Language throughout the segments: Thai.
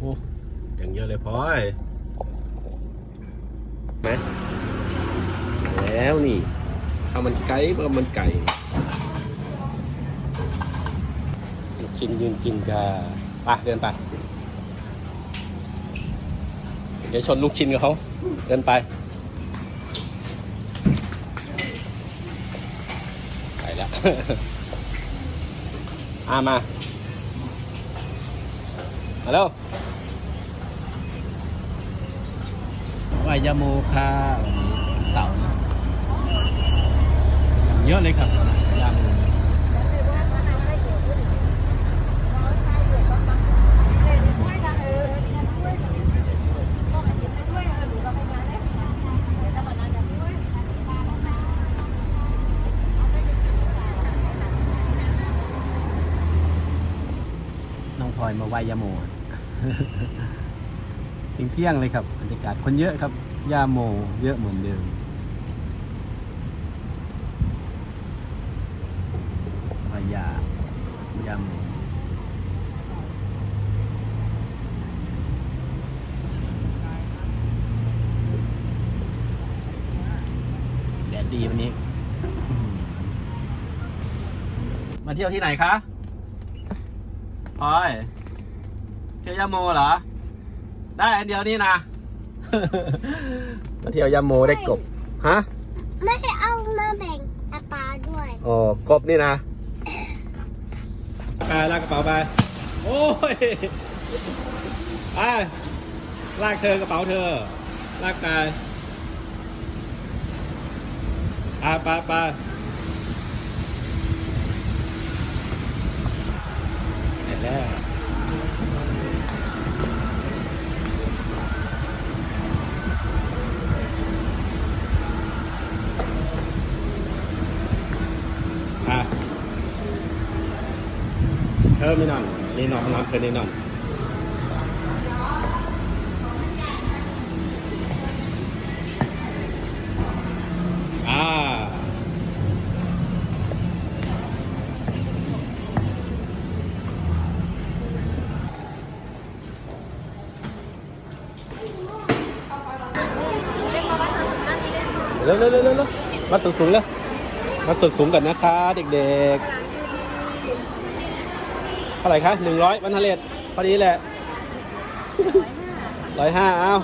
โอ้อย่างเยอะเลยพลอยไหมแล้วนี่ข้าวมันไก่ข้าวมันไก่กินยืนกินกันไปเดินไปเดี๋ยวชนลูกชิ้นกับเขาเดินไปไปแล้วอามามาแล้ว วายโมคาวันนี้เสาร์เยอะเลยครับยาโมน้องพลอยมาไหวยาโมถึงเที่ยงเลยครับบรรยากาศคนเยอะครับ ยาโมเยอะเหมือนเดิมไหวายายาโมแดดดีวันนี้อืมมาเที่ยวที่ไหนคะพลอยเที่ยวยาโมเหรอ ได้อันเดียวนี่นะ มาเที่ยวยาโมได้กบ ฮะ ไม่เอามาแบ่งอาปาด้วย อ๋อกบนี่นะไปลากกระเป๋าไป โอ้ยไปลากเธอกระเป๋าเธอ ลากไปอ่าไปไปเห็นแล้ว เชิญนี่นอนนี่นอนนอนเธอนี่นอนอ่าเร็วเร็วเร็วเร็วมาสูงสูงๆเลยมาสูงสูงๆกันนะคะ เด็กๆ เท่าไหร่คะหนึ่งร้อยวันทะเลศพอดีแหละร้อยห้าเอา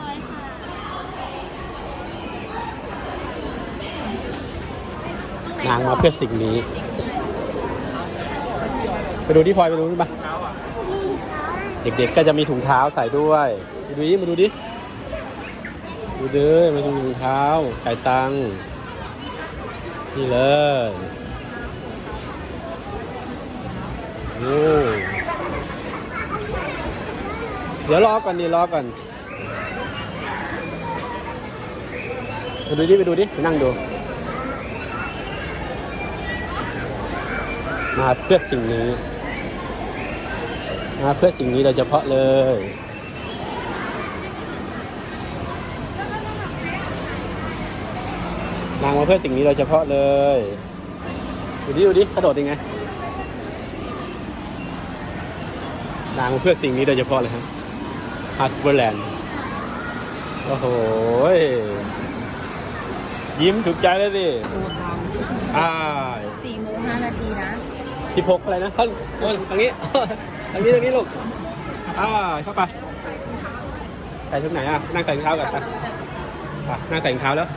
นางมาเพื่อสิ่งนี้ ไปดูที่พลอยไปดูดิบ้าเด็กๆก็จะมีถุงเท้าใส่ด้วยมาดูดิมาดูดิดูเด้อมาดูถุงเท้าไก่ตังนี่เลย โอ้เดี๋ยวรอก่อนดีรอก่อนไปดูดิไปดูดิไปนั่งดู มาเพื่อสิ่งนี้ มาเพื่อสิ่งนี้โดยเฉพาะเลยนางมาเพื่อสิ่งนี้โดยเฉพาะเลย ดูดิดูดิกระโดดยังไง นางมาเพื่อสิ่งนี้โดยเฉพาะเลยครับฮัสเบอร์แลนด์โอ้โหยยิ้มถูกใจเลยดิอ่าสี่โมงห้านาทีนะสิบหกอะไรนะเขาโอ้ยตรงนี้ตรงนี้ตรงนี้ลูกอ่าเข้าไปใส่ชุดไหนอะนั่งใส่รองเท้ากันไปอะนั่งใส่รองเท้าแล้ว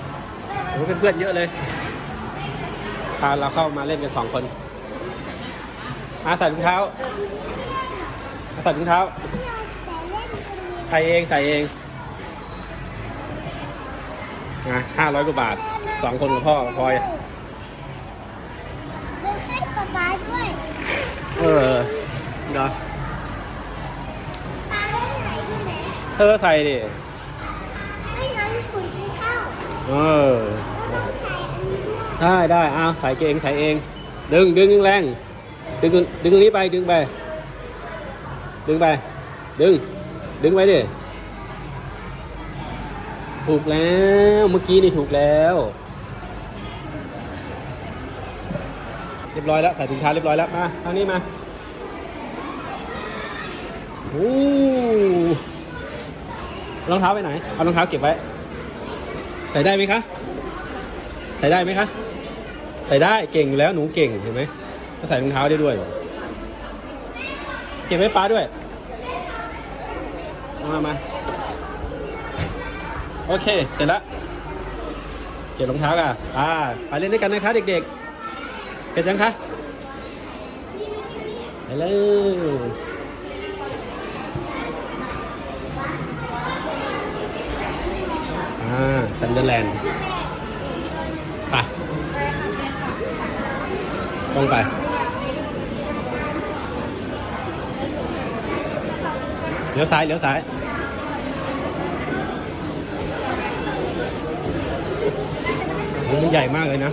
โอ้โหเพื่อนๆเยอะเลยพาเราเข้ามาเล่นกันสองคนมาใส่รองเท้ามา ใส่รองเท้า ใส่เองใส่เองนะห้าร้อยกว่าบาทสองคนกับพ่อกับพลอยเดินให้ป๊าป๊าด้วยเออเนาะป๊าได้ไหนใช่ไหมเธอใส่ดิไม่งั้นฝุ่นจะเข้าเออต้องใส่อันนี้ด้วยได้ได้เอาใส่เองใส่เอง ดึงดึงแรงดึงดึงตรงนี้ไปดึงไป ดึงไป ดึง ดึงไปดิ ถูกแล้ว เมื่อกี้นี่ถูกแล้ว เรียบร้อยแล้ว ใส่ถุงเท้าเรียบร้อยแล้ว มาทางนี้มาโอ้รองเท้าไปไหน เอารองเท้าเก็บไว้ ใส่ได้ไหมคะ ใส่ได้ไหมคะ ใส่ได้ เก่งแล้วหนูเก่งเห็นไหมก็ใส่รองเท้าได้ด้วย เก็บไว้ป้าด้วย มา มา โอเค เสร็จแล้วเก็บรองเท้ากันอ่า ไปเล่นด้วยกันนะคะเด็กๆ เก็บยังคะ ไปเลยอ่าซันเดอร์แลนด์ไปต้องไป เลี้ยวซ้ายเลี้ยวซ้ายมันใหญ่มากเลยนะ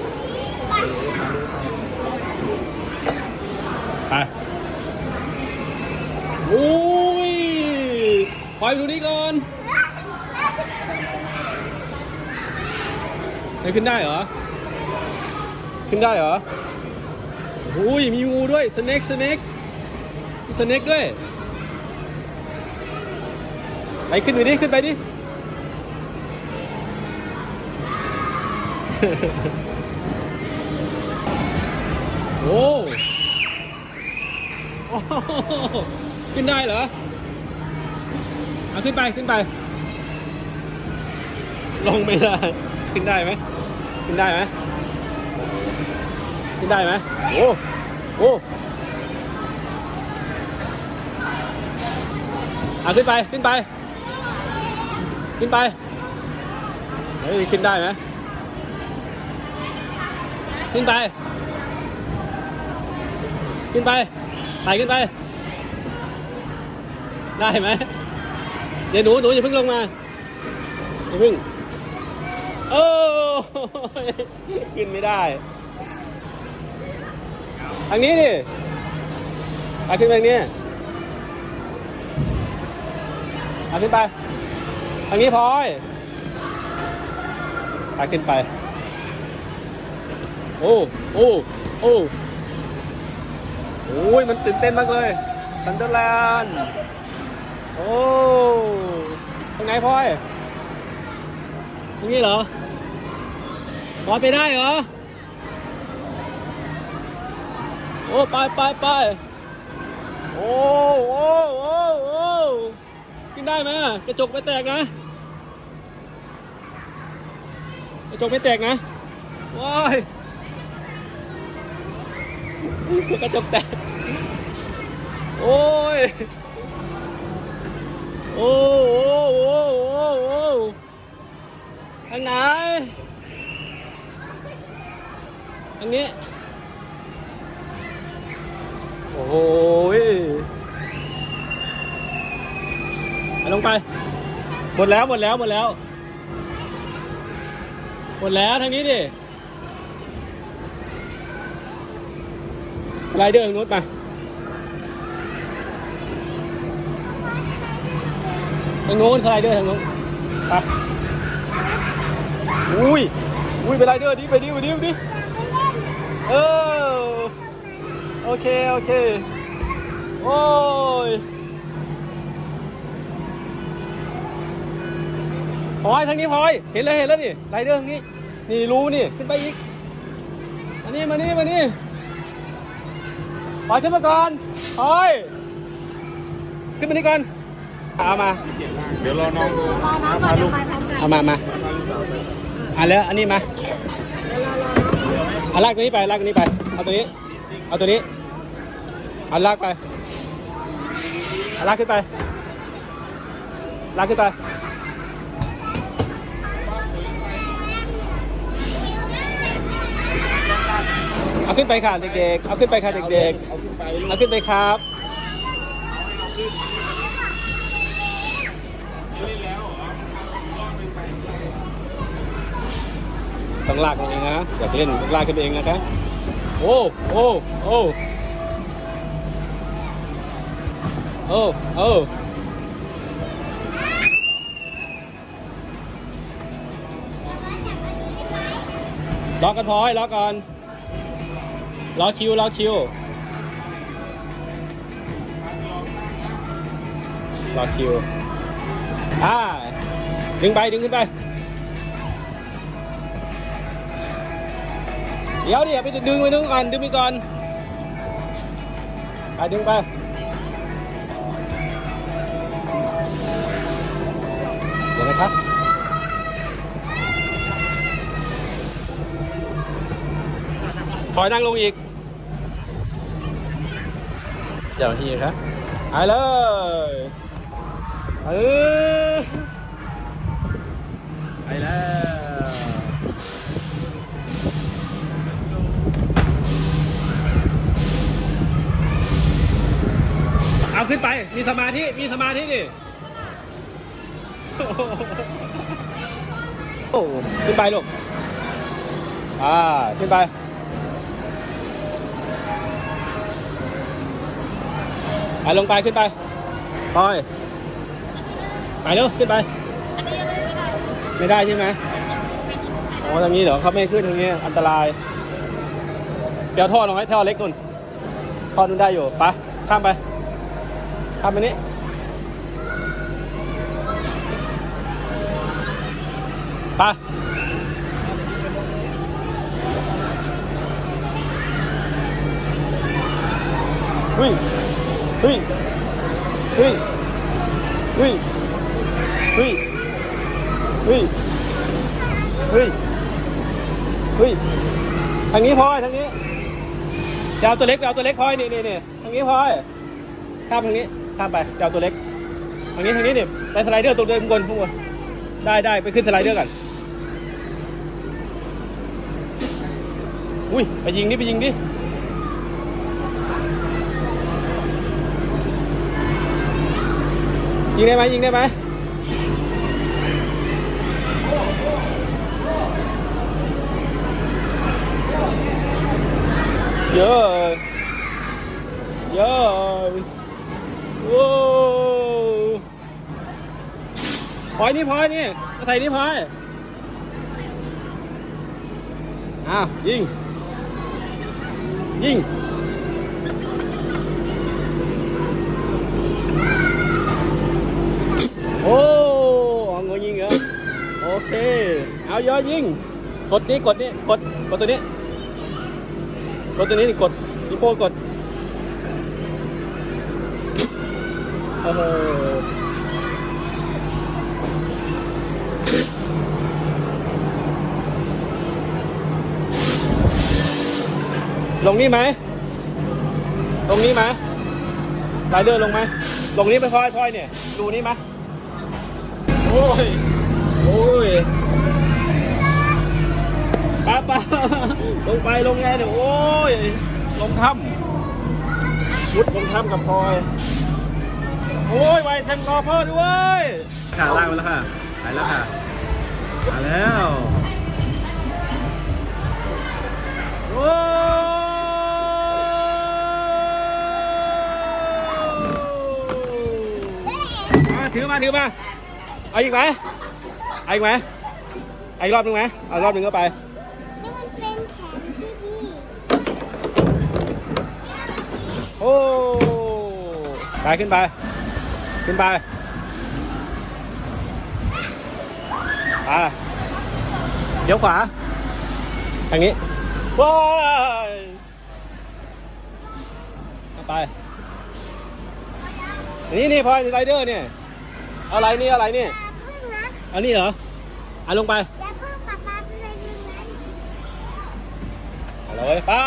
ไปโอ้ยปล่อยไปดูนี่ก่อนไม่ขึ้นได้เหรอ ขึ้นได้เหรอโอ้ยมีงูด้วยสเน็กสเน็กสเน็กด้วย ไปขึ้นไปดิ ขึ้นไปดิ โอ้โอ้โหขึ้นได้เหรอ เอาขึ้นไปขึ้นไป ลงไม่ได้ ขึ้นได้ไหม ขึ้นได้ไหม ขึ้นได้ไหม โอ้ โอ้เอาขึ้นไป ขึ้นไป ขึ้นไปเฮ้ยขึ้นได้ไหมขึ้นไป ขึ้นไปไต่ขึ้นไป ได้ไหมเดี๋ยวหนูหนูอย่าเพิ่งลงมาอย่าเพิ่งโอ้ขึ้นไม่ได้ทางนี้ดิไปขึ้นไปนี้อาขึ้นไป ทางนี้พลอยไปขึ้นไป โอ้ โอ้ โอ้ โอ้ย มันตื่นเต้นมากเลยซันเดอร์แลนด์โอ้ตรงไหนพลอย ตรงนี้เหรอพลอยไปได้เหรอ โอ้ ไปไปไปโอ้ โอ้ โอ้โอ้ ขึ้นได้ไหมกระจกไม่แตกนะ กระจกไม่แตกนะว้ายกระจกแตก โอ้ย โอ้โอ้โอ้โอ้โอ้ทางไหนทางนี้ โอ้ย ลงไป หมดแล้วหมดแล้วหมดแล้ว หมดแล้วทางนี้ดิไรเดอร์ทางนู้นไปทางโน้นสไลเดอร์ทางโน้นไปอุ้ย อุ้ยไปไรเดอร์ดิไปดิไปดิไปดิเออโอเค โอเค โอ้ย พลอยทางนี้พลอย เห็นเลยเห็นแล้วนี่ไรเดอร์ทางนี้ นี่รู้นี่ขึ้นไปอีก มานี่มานี่มานี่พลอยขึ้นมาก่อนพลอย ขึ้นมานี่ก่อนเอามา เดี๋ยวรอน้องรอน้องก่อนเดี๋ยวไปพร้อมกันเอามามาอะแล้วอันนี้มาเอาลากตัวนี้ไปลากตัวนี้ไป เอาตัวนี้ เอาตัวนี้ เอาลากไปเอาลากขึ้นไป ลากขึ้นไป เอาขึ้นไปค่ะเด็กๆ เอาขึ้นไปค่ะเด็กเอาขึ้นไปๆเอาขึ้นไปครับ ต้องลากมันเองนะอย่าไปเล่นลากขึ้นไปเองนะครับโอ้ โอ้ โอ้ โอ้ โอ้รอกกันพลอยรอก่อน รอคิวรอคิวรอคิวอ่าดึงไปดึงขึ้นไป เดี๋ยวเดี๋ยวไปดึงไปดึงก่อนดึงไปก่อนไปดึงไปเดี๋ยวนะครับพลอยนั่งลงอีก เจ้าหน้าที่ครับไปเลยเออไปแล้วเอาขึ้นไป มีสมาธิ มีสมาธิดิโอ้โหขึ้นไปลูกอ่า ขึ้นไป ไปลงไปขึ้นไปปอยไปเร็วขึ้นไป ไม่ได้ใช่ไหมอ๋อตรงนี้เหรอเขาไม่ให้ขึ้นตรงนี้อันตราย เดี๋ยวท่อน้อยท่อเล็กนู่นท่อนู้นได้อยู่ไปข้ามไปข้ามไปนี้ไปวิ่ง เฮ้ย เฮ้ย เฮ้ย เฮ้ย เฮ้ย เฮ้ย เฮ้ย ทางนี้พลอยทางนี้จะเอาตัวเล็กไปเอาตัวเล็กพลอยนี่นี่นี่ทางนี้พลอยข้ามทางนี้ข้ามไปจะเอาตัวเล็กทางนี้ทางนี้เนี่ยไปสไลเดอร์ตรงเดิมบนข้างบนได้ได้ไปขึ้นสไลเดอร์กันอุ้ยไปยิงดิไปยิงดิ ยิงได้ไหมยิงได้ไหมเยอะเยอะโว้พลอยนี่พลอยนี่มาใส่นี่พลอยอ้าวยิง ยิง โอ้เอาเงยยิงเหรอโอเค เอายอยิง กดนี้กดนี้กดกดตัวนี้ กดตัวนี้นี่กดนี่โป้กดโอ้โหลงนี่ไหม ลงนี้ไหมไรเดอร์ลงไหม ลงนี้ไปพลอยพลอยเนี่ย ดูนี่ไหม โอ้ย โอ้ยป้าป้าลงไปลงไงเนี่ยโอ้ย ลงถ้ำมุดลงถ้ำกับพลอย โอ้ย ไวแทงรอพ่อด้วยขาล่างมาแล้วค่ะไปแล้วค่ะมาแล้วโอ้มาถือมาถือมา เอาอีกไหมเอาอีกไหมเอาอีกรอบหนึงไหมเอารอบหนึงก็ไป นี่มันเป็นแฉนที่ดีโอ้ไปขึ้นไป ขึ้นไปไปเดี๋ยวขวา ทางนี้ว้ายไปนนี้นี่พอยไรเดอร์เนี่ย อะไรนี่อะไรนี่ พึ่งนนี่เหรอเอาลงไปอย่าพึ่งป๊าป๊าเป็นอะไรดึงนะเอาเลยไป้า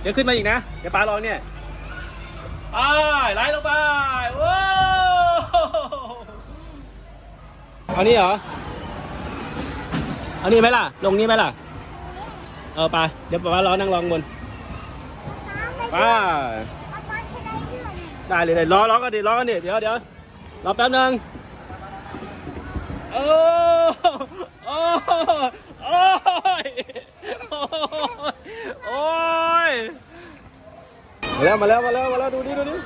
เดี๋ยวขึ้นมาอีกนะ เดี๋ยวป้ารอเนี่ยไปไล่ลงไปโว้เอานี่เหรอเอานี่ไหมล่ะ ลงนี่ไหมล่ะ เออไปเดี๋ยวป้ารอนั่งรองบนไปป๊าป๊าจะได้เรื่องได้เลยได้รอรอกันดิรอกันดิเดี๋ยวเดี๋ยวรอแป๊บนึงโอ้ โอ้โอ้ย โอ้ย มาแล้วมาแล้วมาแล้วมาแล้วดูดิดูดิ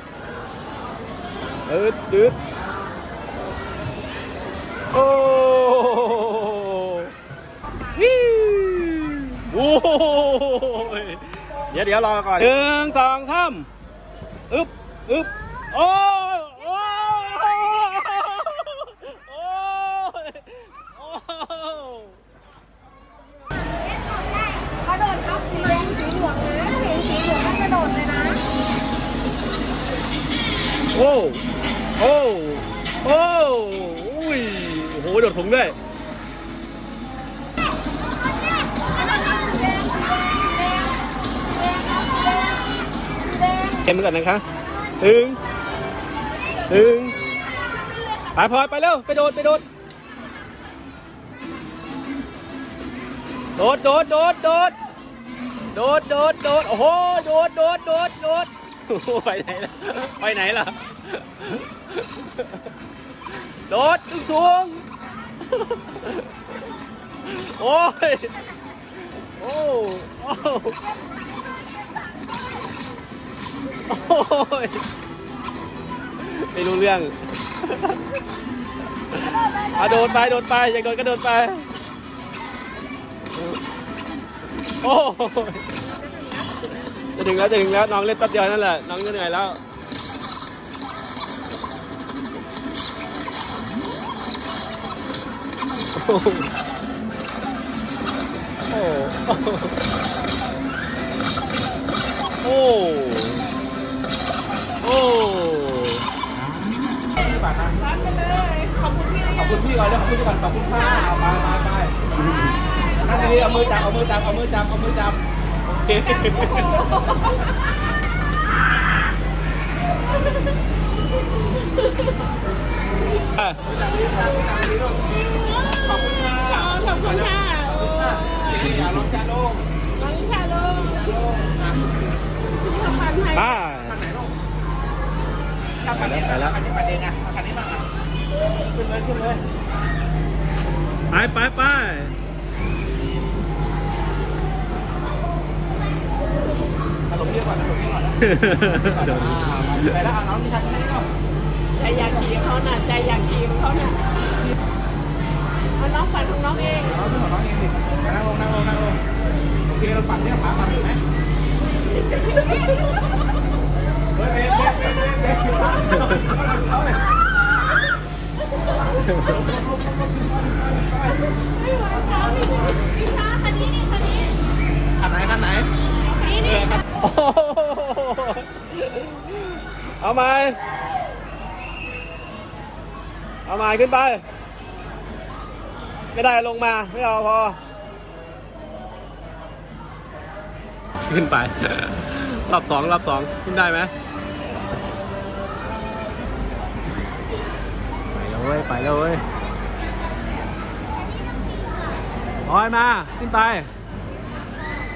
ดืดดืดโอ้วิวโอ้ยเดี๋ยวเดี๋ยวรอก่อนหนึ่งสองสามอึบอึบโอ้ โอ้โหโดดสูงด้วยเกมไปก่อนนะคะตึงตึงไปพลอยไปเร็ว ไปโดด ไปโดด โดด โดด โดด โดด โดด โดด โดด โอ้โห โดด โดด โดด โดดไปไหนล่ะ ไปไหนล่ะ โดดสูง โอ้ยโอ้โอ้โอ้ยไม่รู้เรื่องอะโดดไปโดดไปอยากโดดก็โดดไป โอ้ยจะถึงแล้วจะถึงแล้วน้องเล่นแป๊บเดียวนั่นแหละ น้องจะเหนื่อยแล้ว โอ้โหโอ้โหโอ้โหโอ้ขอบคุณพี่ขอบคุณพี่ก่อนเดี๋ยวขอบคุณพี่ก่อนขอบคุณค่ะเอาไปไปไปนั่นดีๆเอามือจับเอามือจับเอามือจับเอามือจับโอเคอะ ขอบคุณค่ะขอบคุณค่ะอย่าลงจานลงน้องชาโลงลงอะที่สะพานไทยป้าคันไหนลูกถ้าคันนี้ไปแล้วคันนี้ประเด็นไงเอาคันนี้มาอะขึ้นเลยขึ้นเลยไปไปไปเอาหลงเรียกก่อนนะหลงเรียกก่อนนะเดี๋ยวอ่าไปแล้วเอาน้องนี่คันนี้ก็ใจอยากขี่เขาน่ะใจอยากขี่เขาน่ะ เอาน้องฝันของน้องเองน้องขึ้นของน้องเองสินั่งลงนั่งลงนั่งลงโอเคเราปั่นเนี่ยหมาปั่นอยู่ไหมเฮ้ยเบ๊ะเบ๊ะเบ๊ะเบ๊ะเบ๊ะเอาเลยไม่ไหวเขานี่นี่ช้าคันนี้นี่คันนี้คันไหนคันไหนนี่นี่เอาไหมเอาไหมขึ้นไป ไม่ได้ลงมาไม่เอาพอ ขึ้นไป รอบสองรอบสองขึ้นได้ไหมไปแล้วเว้ยไปแล้วเว้ยลอยมาขึ้นไป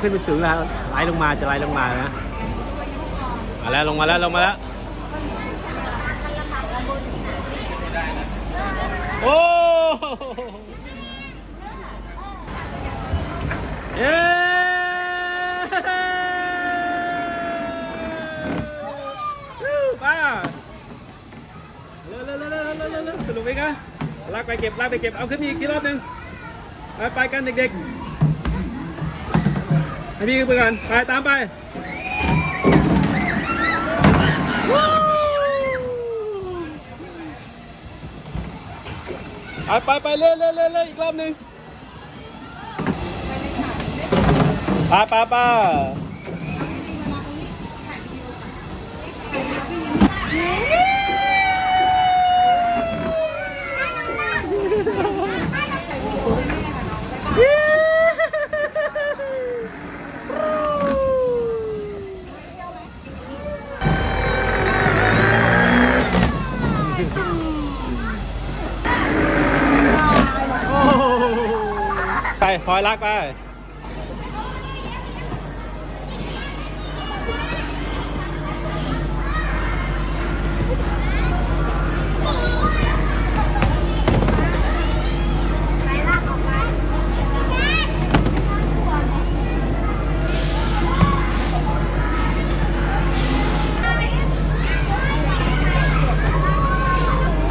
ขึ้นไปถึงแล้วไหลลงมาจะไหลลงมานะมาแล้วลงมาแล้วลงมาแล้วโอ้เย้ไปอะเร็วเร็วเร็วเร็วเร็วเร็วเร็วส นุกไหมกันลากไปเก็บลากไปเก็บเอาขึ้นมีอีกกี่รอบหนึ่งไปไปกันเด็กๆให้พี่ขึ้นไปก่อนไปตามไปไปไปไปเรื่อยเรื่อยเรื่อยเรื่อยอีกรอบหนึ่งไปไปไป พลอยรักไป อะ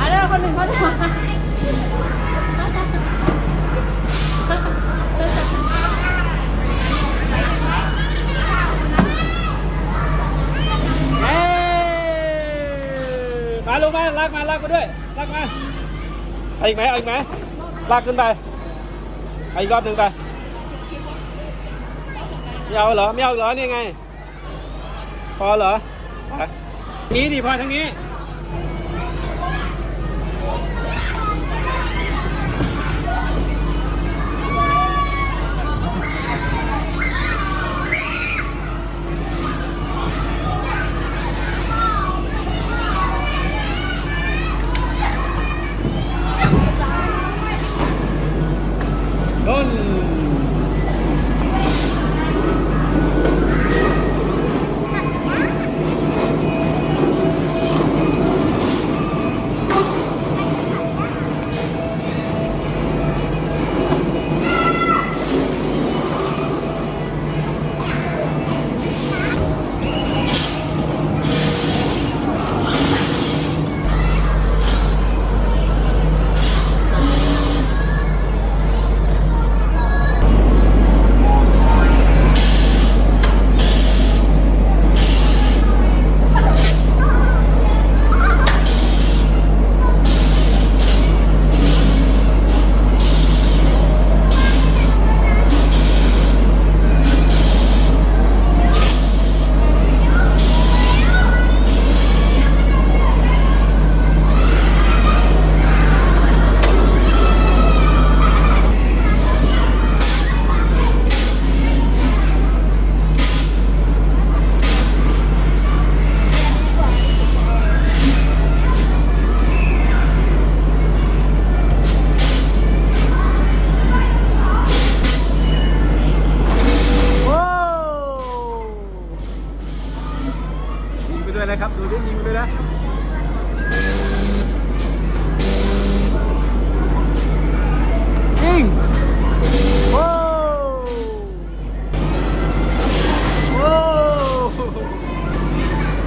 เด้คนหนึ่งเขาจะมา มาลงมาลากมาลากมาด้วยลากมาเอาอีกไหมเอาอีกไหมลากขึ้นไปเอาอีกรอบหนึ่งไปไม่เอาเหรอไม่เอาเหรอนี่ไงอเหรอไปนี้ดิพอทั้งนี้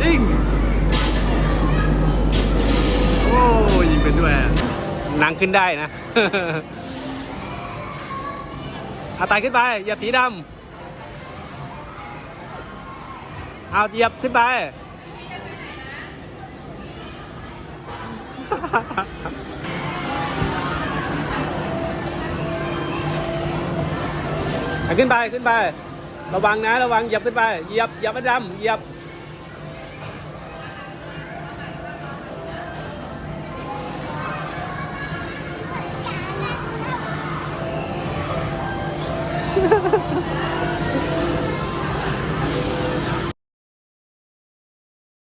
ยิงโอ้ยิงไปด้วยนั่งขึ้นได้นะอาตายขึ้นไปอย่าสีดำเอาเหยียบขึ้นไปขึ้นไปขึ้นไประวังนะ ระวังเหยียบขึ้นไปเหยียบเหยียบไม่ดำเหยียบ